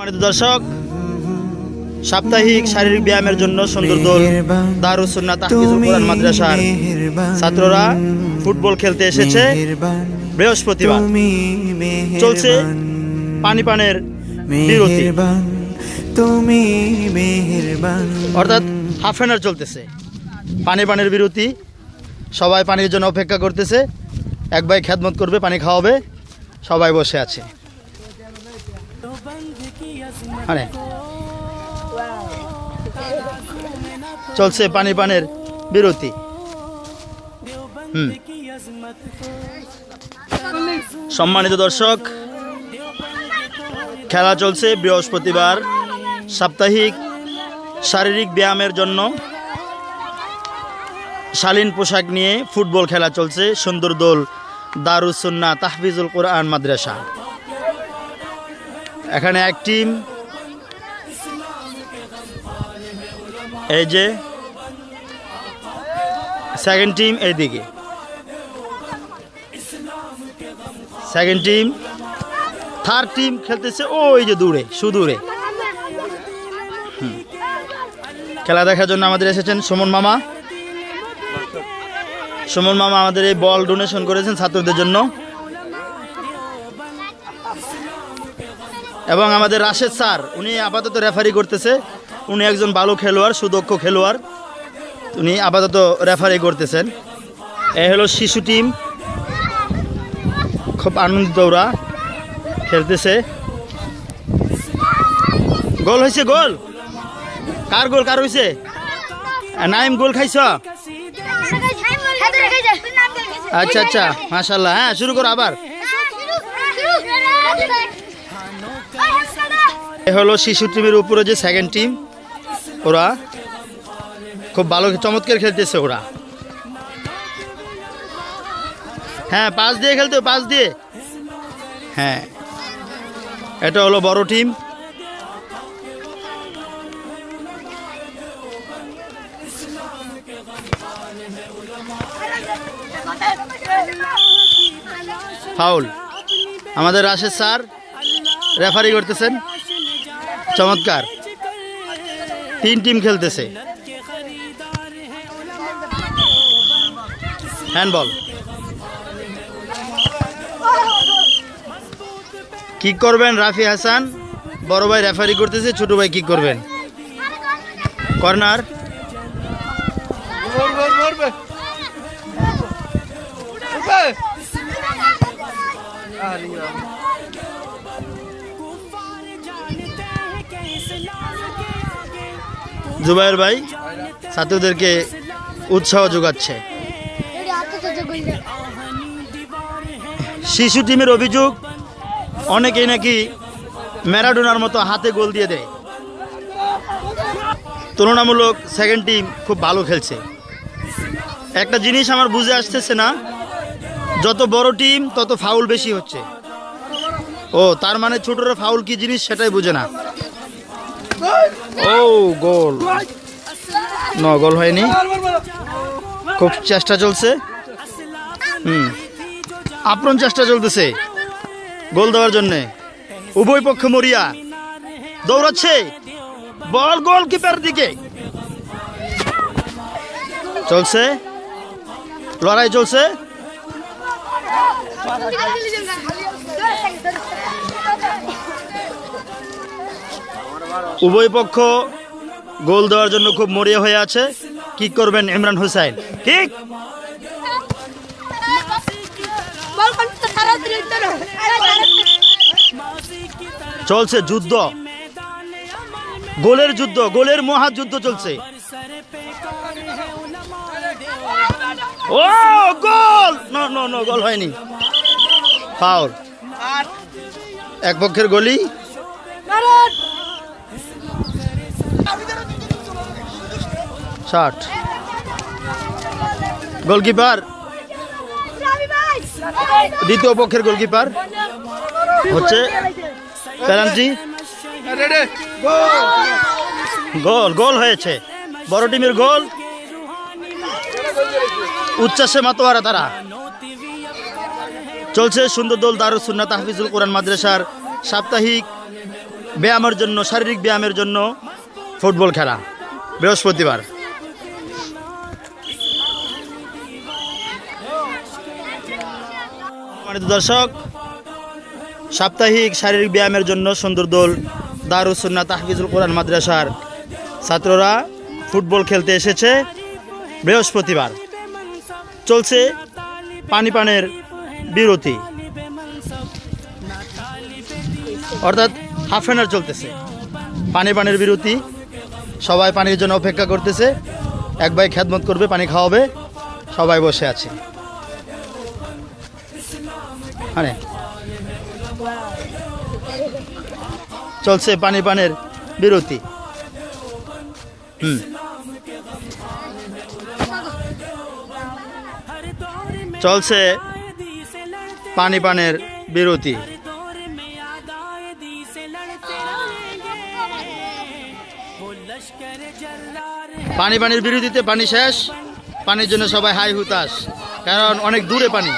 সম্মানিত দর্শক সাপ্তাহিক শারীরিক ব্যায়ামের জন্য সুন্দর দোল দারুসুন্না তাহফিজুল কোরআন মাদ্রাসার ছাত্ররা ফুটবল খেলতে এসেছে। বৃহস্পতিবার চলছে পানি পানের বিরতি। তুমি অর্থাৎ হাফ আওয়ার চলতেছে। পানি পানের বিরতি সবাই পানির জন্য অপেক্ষা করতেছে। এক ভাই খেদমত করবে পানি খাওয়াবে সবাই বসে আছে। মানে চলছে পানি পানের বিরতি। হুম। সম্মানিত দর্শক, খেলা চলছে বৃহস্পতিবার সাপ্তাহিক শারীরিক ব্যায়ামের জন্য। শালীন পোশাক নিয়ে ফুটবল খেলা চলছে, সুন্দর দোল দারুসুন্না তাহফিজুল কোরআন মাদ্রাসা। এখানে এক টিম এই যে সেকেন্ড টিম এইদিকে। সেকেন্ড টিম থার্ড টিম খেলতেছে ওই যে দূরে, সুদূরে। খেলা দেখার জন্য আমাদের এসেছেন সুমন মামা। সুমন মামা আমাদের এই বল ডোনেশন করেছেন ছাত্রদের জন্য। এবং আমাদের রাশেদ স্যার, উনি আপাতত রেফারি করতেছে। উনি একজন ভালো খেলোয়াড়, সুদক্ষ খেলোয়াড়। উনি আপাতত রেফারি করতেছেন। এ হলো শিশু টিম খুব আনন্দিত ওরা খেলতেছে। গোল হয়েছে, গোল। কার গোল, কার হয়েছে? নাইম, গোল খাইছ? আচ্ছা আচ্ছা মাশাল্লাহ হ্যাঁ শুরু করো আবার। এ হলো শিশু টিমের উপরে যে সেকেন্ড টিম ওরা খুব ভালো চমৎকার খেলতেছে ওরা। হ্যাঁ পাস দিয়ে খেলতে পাস দিয়ে। হ্যাঁ এটা হলো বড় টিম। ফাউল। আমাদের রাশেদ স্যার রেফারি করতেছেন। চমৎকার। তিন টিম খেলতেছে। হ্যান্ডবল। কি করবেন রাফি হাসান? বড় ভাই রেফারি করতেছে, ছোট ভাই কি করবেন? কর্নার। জুবাইর ভাই, ছাত্রদেরকে উৎসাহ যোগাচ্ছে। শিশু টিমের অভিযোগ, অনেকেই নাকি ম্যারাডোনার মতো হাতে গোল দিয়ে দেয়। তুলনামূলক সেকেন্ড টিম খুব ভালো খেলছে। একটা জিনিস আমার বুঝে আসতেছে না, যত বড় টিম তত ফাউল বেশি হচ্ছে। ও, তার মানে ছোটরা ফাউল কি জিনিস সেটাই বুঝে না। ও, গোল। ন, গোল হয়নি। খুব চেষ্টা চলছে। হুম। আপন চেষ্টা চলতেছে। গোল দেওয়ার জন্যে। উভয় পক্ষ মরিয়া। দৌড়াচ্ছে। বল গোল কিপার দিকে। চলছে। লড়াই চলছে। উভয় পক্ষ গোল দেওয়ার জন্য খুব মরিয়া হয়ে আছে। কি করবেন ইমরান হুসাইন। ঠিক চলছে যুদ্ধ। গোলের যুদ্ধ, গোলের মহাযুদ্ধ চলছে। ও, গোল! নো নো, গোল হয়নি। ফাউল। এক পক্ষের গলি। ষাট। গোলকিপার? দ্বিতীয় পক্ষের গোলকিপার হচ্ছে পেনাল্টি। গোল গোল হয়েছে। বড় টিমের গোল। উচ্ছ্বাসে মাতোয়ারা তারা। চলছে সুন্দর দোল দারুসুন্না তাহফিজুল কোরআন মাদ্রাসার সাপ্তাহিক ব্যায়ামের জন্য, শারীরিক ব্যায়ামের জন্য ফুটবল খেলা। বৃহস্পতিবার। সম্মানিত দর্শক, সাপ্তাহিক শারীরিক ব্যায়ামের জন্য সুন্দরদোল দারুসুন্না তাহফিজুল কোরআন মাদ্রাসার ছাত্ররা ফুটবল খেলতে এসেছে বৃহস্পতিবার। চলছে পানি পানের বিরতি। অর্থাৎ হাফ অ্যান আওয়ার চলতেছে। পানি পানের বিরতি। সবাই পানির জন্য অপেক্ষা করতেছে। এক ভাই খেদমত করবে, পানি খাওয়াবে। সবাই বসে আছে। মানে চলছে পানি পানের বিরতি। হুম। চলছে পানি পানের বিরতি। পানি পানির বিরতিতে পানি শেষ। পানির জন্য সবাই হাই হুতাশ, কারণ অনেক দূরে পানি।